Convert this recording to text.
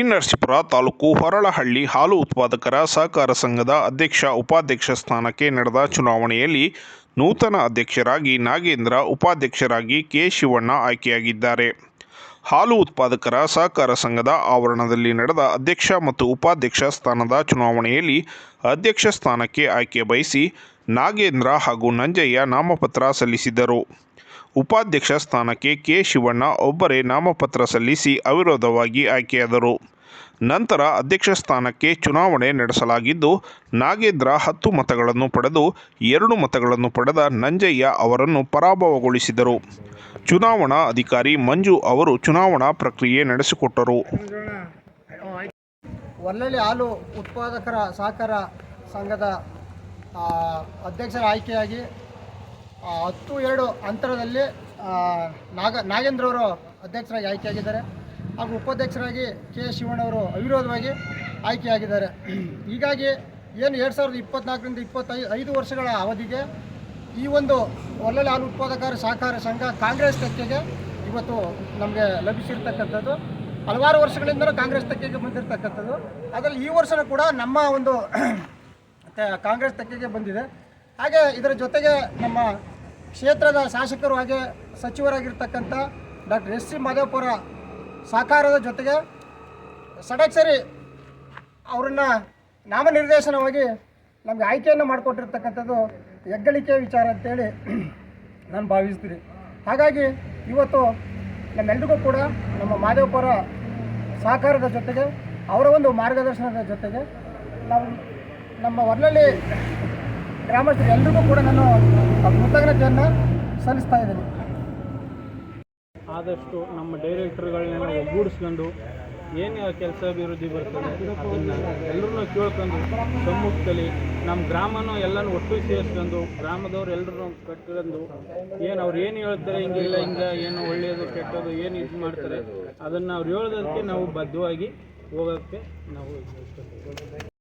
ನರಸೀಪುರ ತಾಲೂಕು ಹೊರಳಹಳ್ಳಿ ಹಾಲು ಉತ್ಪಾದಕರ ಸಹಕಾರ ಸಂಘದ ಅಧ್ಯಕ್ಷ, ಉಪಾಧ್ಯಕ್ಷ ಸ್ಥಾನಕ್ಕೆ ನಡೆದ ಚುನಾವಣೆಯಲ್ಲಿ ನೂತನ ಅಧ್ಯಕ್ಷರಾಗಿ ನಾಗೇಂದ್ರ, ಉಪಾಧ್ಯಕ್ಷರಾಗಿ ಕೆ ಶಿವಣ್ಣ ಆಯ್ಕೆಯಾಗಿದ್ದಾರೆ. ಹಾಲು ಉತ್ಪಾದಕರ ಸಹಕಾರ ಸಂಘದ ಆವರಣದಲ್ಲಿ ನಡೆದ ಅಧ್ಯಕ್ಷ ಮತ್ತು ಉಪಾಧ್ಯಕ್ಷ ಸ್ಥಾನದ ಚುನಾವಣೆಯಲ್ಲಿ ಅಧ್ಯಕ್ಷ ಸ್ಥಾನಕ್ಕೆ ಆಯ್ಕೆ ಬಯಸಿ ನಾಗೇಂದ್ರ ಹಾಗೂ ನಂಜಯ್ಯ ನಾಮಪತ್ರ ಸಲ್ಲಿಸಿದ್ದರು. ಉಪಾಧ್ಯಕ್ಷ ಸ್ಥಾನಕ್ಕೆ ಕೆ. ಶಿವಣ್ಣ ಒಬ್ಬರೇ ನಾಮಪತ್ರ ಸಲ್ಲಿಸಿ ಅವಿರೋಧವಾಗಿ ಆಯ್ಕೆಯಾದರು. ನಂತರ ಅಧ್ಯಕ್ಷ ಸ್ಥಾನಕ್ಕೆ ಚುನಾವಣೆ ನಡೆಸಲಾಗಿದ್ದು, ನಾಗೇಂದ್ರ ಹತ್ತು ಮತಗಳನ್ನು ಪಡೆದು ಎರಡು ಮತಗಳನ್ನು ಪಡೆದ ನಂಜಯ್ಯ ಅವರನ್ನು ಪರಾಭವಗೊಳಿಸಿದರು. ಚುನಾವಣಾ ಅಧಿಕಾರಿ ಮಂಜು ಅವರು ಚುನಾವಣಾ ಪ್ರಕ್ರಿಯೆ ನಡೆಸಿಕೊಟ್ಟರು. ಒಳ್ಳೊಳ್ಳೆ ಹಾಲು ಉತ್ಪಾದಕರ ಸಹಕಾರ ಸಂಘದ ಅಧ್ಯಕ್ಷರ ಆಯ್ಕೆಯಾಗಿ ಹತ್ತು ಎರಡು ಅಂತರದಲ್ಲಿ ನಾಗ ನಾಗೇಂದ್ರವರು ಅಧ್ಯಕ್ಷರಾಗಿ ಆಯ್ಕೆಯಾಗಿದ್ದಾರೆ. ಹಾಗೂ ಉಪಾಧ್ಯಕ್ಷರಾಗಿ ಕೆ ಶಿವಣ್ಣವರು ಅವಿರೋಧವಾಗಿ ಆಯ್ಕೆಯಾಗಿದ್ದಾರೆ. ಹೀಗಾಗಿ ಏನು ಎರಡು ಸಾವಿರದ ಇಪ್ಪತ್ನಾಲ್ಕರಿಂದ ಇಪ್ಪತ್ತೈ ಐದು ವರ್ಷಗಳ ಅವಧಿಗೆ ಈ ಒಂದು ಒಳ್ಳೊಳ್ಳೆ ಹಾಲು ಉತ್ಪಾದಕರ ಸಹಕಾರ ಸಂಘ ಕಾಂಗ್ರೆಸ್ ತಕ್ಕೆಗೆ ಇವತ್ತು ನಮಗೆ ಲಭಿಸಿರ್ತಕ್ಕಂಥದ್ದು. ಹಲವಾರು ವರ್ಷಗಳಿಂದಲೂ ಕಾಂಗ್ರೆಸ್ ತಕ್ಕೆಗೆ ಬಂದಿರತಕ್ಕಂಥದ್ದು. ಅದರಲ್ಲಿ ಈ ವರ್ಷವೂ ಕೂಡ ನಮ್ಮ ಒಂದು ಕಾಂಗ್ರೆಸ್ ತಕ್ಕೆಗೆ ಬಂದಿದೆ. ಹಾಗೆ ಇದರ ಜೊತೆಗೆ ನಮ್ಮ ಕ್ಷೇತ್ರದ ಶಾಸಕರು ಹಾಗೆ ಸಚಿವರಾಗಿರ್ತಕ್ಕಂಥ ಡಾಕ್ಟರ್ ಎಸ್ ಸಿ ಮಾದೇಪುರ ಸಹಕಾರದ ಜೊತೆಗೆ ಸಡಕ್ಷರಿ ಅವರನ್ನು ನಾಮನಿರ್ದೇಶನವಾಗಿ ನಮಗೆ ಆಯ್ಕೆಯನ್ನು ಮಾಡಿಕೊಟ್ಟಿರ್ತಕ್ಕಂಥದ್ದು ಹೆಗ್ಗಳಿಕೆ ವಿಚಾರ ಅಂತೇಳಿ ನಾನು ಭಾವಿಸ್ತೀನಿ. ಹಾಗಾಗಿ ಇವತ್ತು ನಮ್ಮೆಲ್ರಿಗೂ ಕೂಡ ನಮ್ಮ ಮಾದೇವಪುರ ಸಹಕಾರದ ಜೊತೆಗೆ ಅವರ ಒಂದು ಮಾರ್ಗದರ್ಶನದ ಜೊತೆಗೆ ನಾವು ನಮ್ಮ ಹೊರಳಲ್ಲಿ ಗ್ರಾಮಸ್ಥರು ಎಲ್ರಿಗೂ ಕೂಡ ನಾನು ಕೃತಜ್ಞತೆಯನ್ನು ಸಲ್ಲಿಸ್ತಾ ಇದ್ದೀನಿ. ಆದಷ್ಟು ನಮ್ಮ ಡೈರೆಕ್ಟರ್ಗಳನ್ನ ಒಗ್ಗೂಡಿಸ್ಕೊಂಡು ಏನು ಕೆಲಸ ಅಭಿವೃದ್ಧಿ ಬರ್ತದೆ ಅದನ್ನು ಎಲ್ಲರನ್ನೂ ಕೇಳ್ಕೊಂಡು ಸಮ್ಮುಖದಲ್ಲಿ ನಮ್ಮ ಗ್ರಾಮನೂ ಎಲ್ಲನೂ ಒಟ್ಟು ಸೇರಿಸ್ಕೊಂಡು ಗ್ರಾಮದವ್ರು ಎಲ್ಲರೂ ಕಟ್ಕೊಂಡು ಏನು ಅವ್ರು ಏನು ಹೇಳ್ತಾರೆ ಹಿಂಗಿಲ್ಲ ಹಿಂಗೆ, ಏನು ಒಳ್ಳೆಯದು ಕೆಟ್ಟದು, ಏನು ಇದು ಮಾಡ್ತಾರೆ, ಅದನ್ನು ಅವ್ರು ಹೇಳೋದಕ್ಕೆ ನಾವು ಬದ್ಧವಾಗಿ ಹೋಗೋಕ್ಕೆ ನಾವು